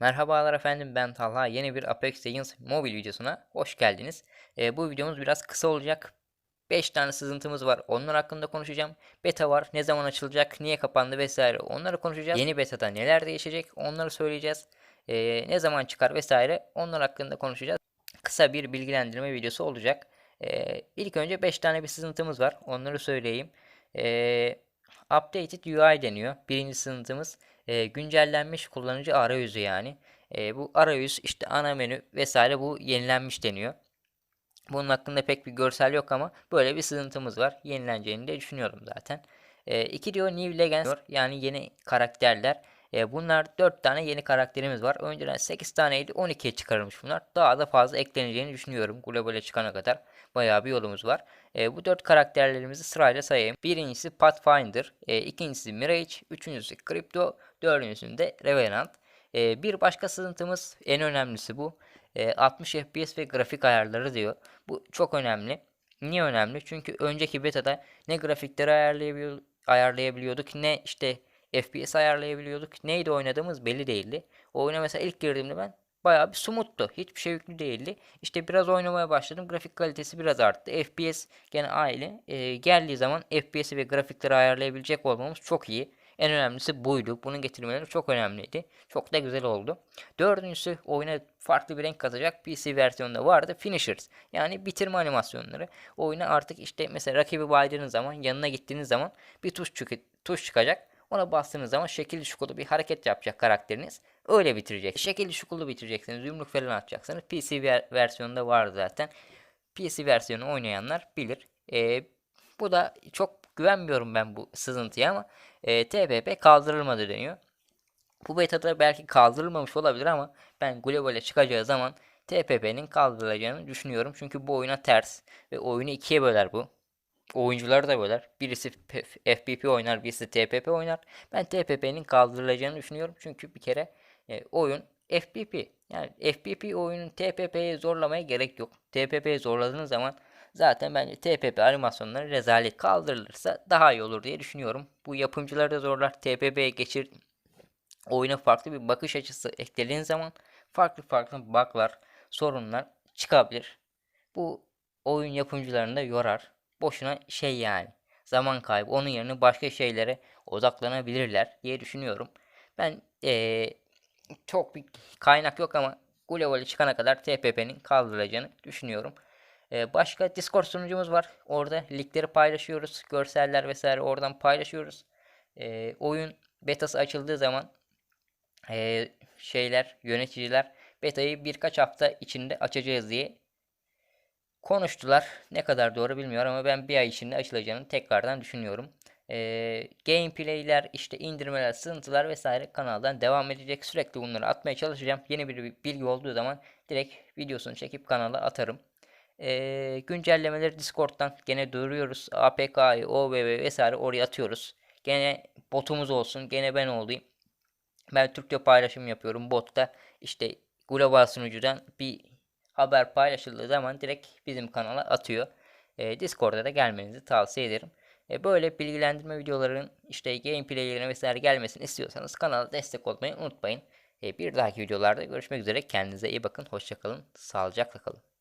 Merhabalar efendim ben Talha. Yeni bir Apex Legends mobil videosuna hoş geldiniz. Ee, bu videomuz biraz kısa olacak. 5 tane sızıntımız var. Onlar hakkında konuşacağım. Beta var. Ne zaman açılacak? Niye kapandı vesaire. Onları konuşacağız. Yeni betada neler değişecek? Onları söyleyeceğiz. Ee, ne zaman çıkar vesaire. Onlar hakkında konuşacağız. Kısa bir bilgilendirme videosu olacak. Ee, ilk önce 5 tane bir sızıntımız var. Onları söyleyeyim. Ee, Updated UI deniyor. Birinci sızıntımız e, güncellenmiş kullanıcı arayüzü yani. E, bu arayüz işte ana menü vesaire bu yenilenmiş deniyor. Bunun hakkında pek bir görsel yok ama böyle bir sızıntımız var. Yenileneceğini de düşünüyorum zaten. 2 e, diyor New Legends. Yani yeni karakterler. E, bunlar 4 tane yeni karakterimiz var. Önceden 8 taneydi 12'ye çıkarılmış bunlar. Daha da fazla ekleneceğini düşünüyorum. Globale çıkana kadar bayağı bir yolumuz var. E, bu 4 karakterlerimizi sırayla sayayım. Birincisi Pathfinder, e, ikincisi Mirage, üçüncüsü Crypto, dördüncüsünde Revenant. E, bir başka sızıntımız en önemlisi bu. E, 60 FPS ve grafik ayarları diyor. Bu çok önemli. Niye önemli? Çünkü önceki beta'da ne grafikleri ayarlayabiliyorduk ne işte FPS ayarlayabiliyorduk. Neydi oynadığımız belli değildi. O oyuna mesela ilk girdiğimde ben bayağı bir smooth'tu. Hiçbir şey yüklü değildi. İşte biraz oynamaya başladım. Grafik kalitesi biraz arttı. FPS gene aynı. E, geldiği zaman FPS'i ve grafikleri ayarlayabilecek olmamız çok iyi. En önemlisi buydu. Bunun getirmeleri çok önemliydi. Çok da güzel oldu. Dördüncüsü oyuna farklı bir renk katacak PC versiyonunda vardı. Finishers. Yani bitirme animasyonları. Oyuna artık işte mesela rakibi baydığınız zaman yanına gittiğiniz zaman bir tuş, çık tuş çıkacak. Ona bastığınız zaman şekilli şukulu bir hareket yapacak karakteriniz. Öyle bitirecek. Şekilli şukulu bitireceksiniz. Yumruk falan atacaksınız. PC versiyonunda vardı zaten. PC versiyonu oynayanlar bilir. Ee, bu da çok güvenmiyorum ben bu sızıntıya ama e, TPP kaldırılmadı deniyor. Bu betada belki kaldırılmamış olabilir ama ben globale çıkacağı zaman TPP'nin kaldırılacağını düşünüyorum. Çünkü bu oyuna ters ve oyunu ikiye böler bu oyuncuları da böler. Birisi FPP oynar, birisi TPP oynar. Ben TPP'nin kaldırılacağını düşünüyorum. Çünkü bir kere e, oyun FPP. Yani FPP oyunun TPP'ye zorlamaya gerek yok. TPP'ye zorladığınız zaman zaten bence TPP animasyonları rezalet kaldırılırsa daha iyi olur diye düşünüyorum. Bu yapımcıları da zorlar. TPP'ye geçir oyuna farklı bir bakış açısı eklediğiniz zaman farklı farklı bug'lar, sorunlar çıkabilir. Bu oyun yapımcılarını da yorar boşuna şey yani zaman kaybı. Onun yerine başka şeylere odaklanabilirler diye düşünüyorum. Ben ee, çok bir kaynak yok ama globali çıkana kadar TPP'nin kaldırılacağını düşünüyorum. E, başka Discord sunucumuz var. Orada linkleri paylaşıyoruz. Görseller vesaire oradan paylaşıyoruz. E, oyun betası açıldığı zaman e, şeyler, yöneticiler betayı birkaç hafta içinde açacağız diye konuştular. Ne kadar doğru bilmiyorum ama ben bir ay içinde açılacağını tekrardan düşünüyorum. Ee, gameplay'ler, işte indirmeler, sızıntılar vesaire kanaldan devam edecek. Sürekli bunları atmaya çalışacağım. Yeni bir bilgi olduğu zaman direkt videosunu çekip kanala atarım. Ee, güncellemeleri Discord'dan gene duyuruyoruz. APK'yı, OBB vesaire oraya atıyoruz. Gene botumuz olsun. Gene ben olayım. Ben Türkçe paylaşım yapıyorum. Botta işte global sunucudan bir haber paylaşıldığı zaman direkt bizim kanala atıyor. E, Discord'a da gelmenizi tavsiye ederim. E, böyle bilgilendirme videoların işte gameplaylerine vesaire gelmesini istiyorsanız kanala destek olmayı unutmayın. E, bir dahaki videolarda görüşmek üzere. Kendinize iyi bakın. Hoşçakalın. Sağlıcakla kalın.